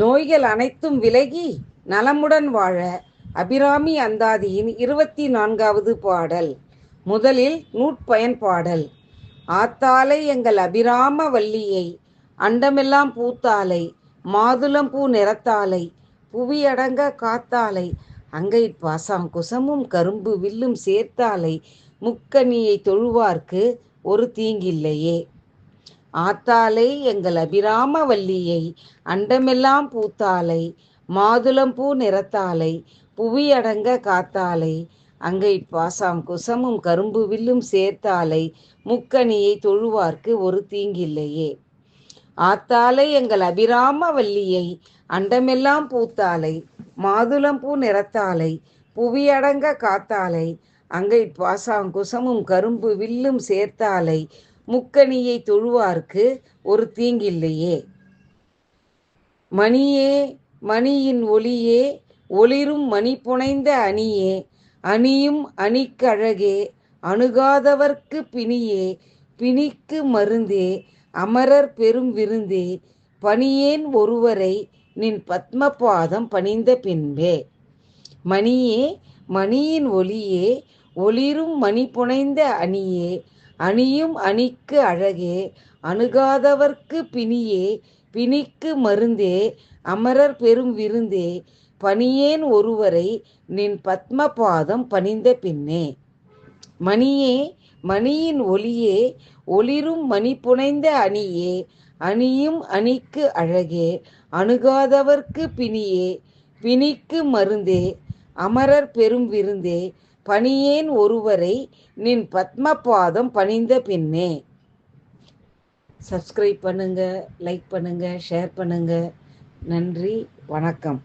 நோய்கள் அனைத்தும் விலகி நலமுடன் வாழ அபிராமி அந்தாதியின் இருபத்தி நான்காவது பாடல். முதலில் நூற்பயன் பாடல். ஆத்தாலை எங்கள் அபிராம வள்ளியை அண்டமெல்லாம் பூத்தாலை மாதுளம்பூ நிறத்தாலை புவியடங்க காத்தாலை அங்கை பாசாம் குசமும் கரும்பு வில்லும் சேர்த்தாலை முக்கனியை தொழுவார்க்கு ஒரு தீங்கில்லையே. ஆத்தாலை எங்கள் அபிராம வள்ளியை அண்டமெல்லாம் பூத்தாலை மாதுளம்பூ நிறத்தாலை புவியடங்க காத்தாலை அங்கை பாசாம் குசமும் கரும்பு வில்லும் சேர்த்தாலை முக்கணியை தொழுவார்க்கு ஒரு தீங்கில்லையே. ஆத்தாலை எங்கள் அபிராம வள்ளியை அண்டமெல்லாம் பூத்தாலை மாதுளம்பூ நிறத்தாலை புவியடங்க காத்தாலை அங்கை பாசாம் குசமும் கரும்பு வில்லும் சேர்த்தாலை முக்கணியை தொழுவார்க்கு ஒரு தீங்கில்லையே. மணியே மணியின் ஒளியே ஒளிரும் மணி புனைந்த அணியே அணியும் அணிக்கழகே அணுகாதவர்க்கு பிணியே பிணிக்கு மருந்தே அமரர் பெரும் விருந்தே பணியேன் ஒருவரை நின் பத்மபாதம் பணிந்த பின்பே. மணியே மணியின் ஒளியே ஒளிரும் மணி புனைந்த அணியே அணியும் அணிக்கு அழகே அணுகாதவர்க்கு பிணியே பிணிக்கு மருந்தே அமரர் பெரும் விருந்தே பணியேன் ஒருவரை நின் பத்மபாதம் பணிந்த பின்னே. மணியே மணியின் ஒளியே ஒளிரும் மணி புனைந்த அணியே அணியும் அணிக்கு அழகே அணுகாதவர்க்கு பிணியே பிணிக்கு மருந்தே அமரர் பெரும் விருந்தே பணியேன் ஒருவரை நின் பத்மபாதம் பணிந்த பின்னே. சப்ஸ்கிரைப் பண்ணுங்க லைக் பண்ணுங்க ஷேர் பண்ணுங்க. நன்றி வணக்கம்.